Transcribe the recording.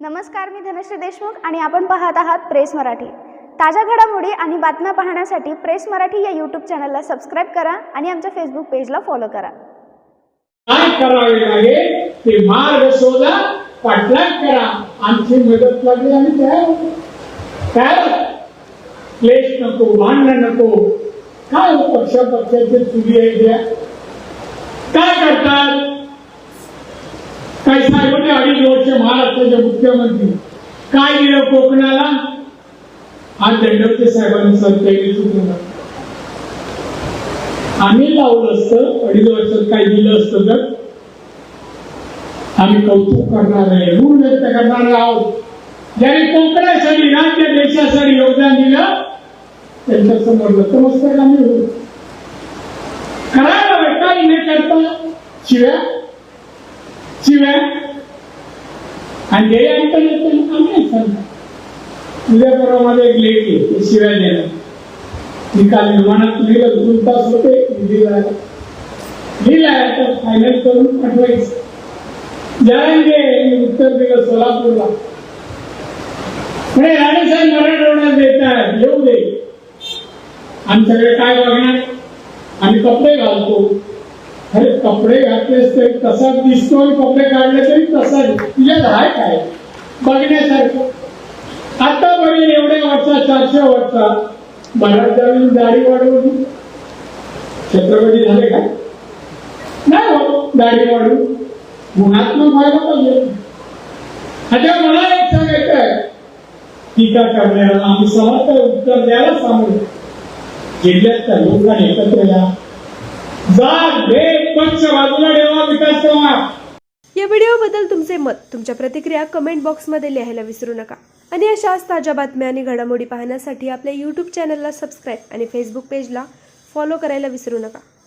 नमस्कार मी धनश्री देशमुख आणि आपण पाहत आहात प्रेस मराठी. ताज्या घडामोडी आणि बातम्या पाहण्यासाठी प्रेस मराठी या यूट्यूब चॅनलला सबस्क्राईब करा आणि आमच्या फेसबुक पेजला फॉलो करा. काय करावे लागेल ते मार्ग शोधा पाठलाग करा. आमची मदत लागली आणि तयार काय? क्लेश नको भांडण नको. काय हो पक्षाचे चुली आहे काय करतात? काय साहेबांनी अडीच वर्ष महाराष्ट्राचे मुख्यमंत्री. काय दिलं कोकणाला? आज दंडवते साहेबांनी सरकारने चुकून आम्ही लावलं असतं अडीच वर्षात काही दिलं असतं तर. आम्ही कौतुक करणार आहे ऋण व्यक्त करणार आहोत. ज्याने कोकणासाठी राज्य देशासाठी योगदान दिलं त्यांच्यासमोर नतमस्तक आम्ही होऊ. करायला हवं, काही न करता. शिव्या. शिव्या आणि जे ऐकलं येत आम्ही नाही उद्या परवा माझं एक लेख आहे ते शिव्या देणार मी काल विमानात लिहिलं दोन तास होते दिल्लीला लिहिलाय तर फायनल करून पाठवायचं. जायगे उत्तर दिलं सोलापूरला. म्हणे राणेसाहेब मराठवाड्यात देत आहेत येऊ दे. आमच्याकडे काय बघणार? आम्ही कपडे घालतो. कपडे घातलेस तरी तसाच दिसतोय कपडे काढले तरी तसा तुझ्यात आहे काय? बघण्यासारखं. आता बघेल एवढ्या वर्षा चारशे वर्षा महाराजांनी दाढी वाढवली. छत्रपती झाले का? नाही हो दाढी वाढवून गुणात्मक व्हायला पाहिजे. आता मला एक सांगायचं आहे. टीका करण्याला आम्ही समाजाला उत्तर द्यायला सांगू. जिल्ह्यातल्या लोकांना एकत्र पक्ष बाजूला ठेवा विकास या व्हिडिओबद्दल तुमचे मत तुमच्या प्रतिक्रिया कमेंट बॉक्समध्ये लिहायला विसरू नका. आणि अशाच ताज्या बातम्या आणि घडामोडी पाहण्यासाठी आपल्या यूट्यूब चॅनलला सबस्क्राईब आणि फेसबुक पेजला फॉलो करायला विसरू नका.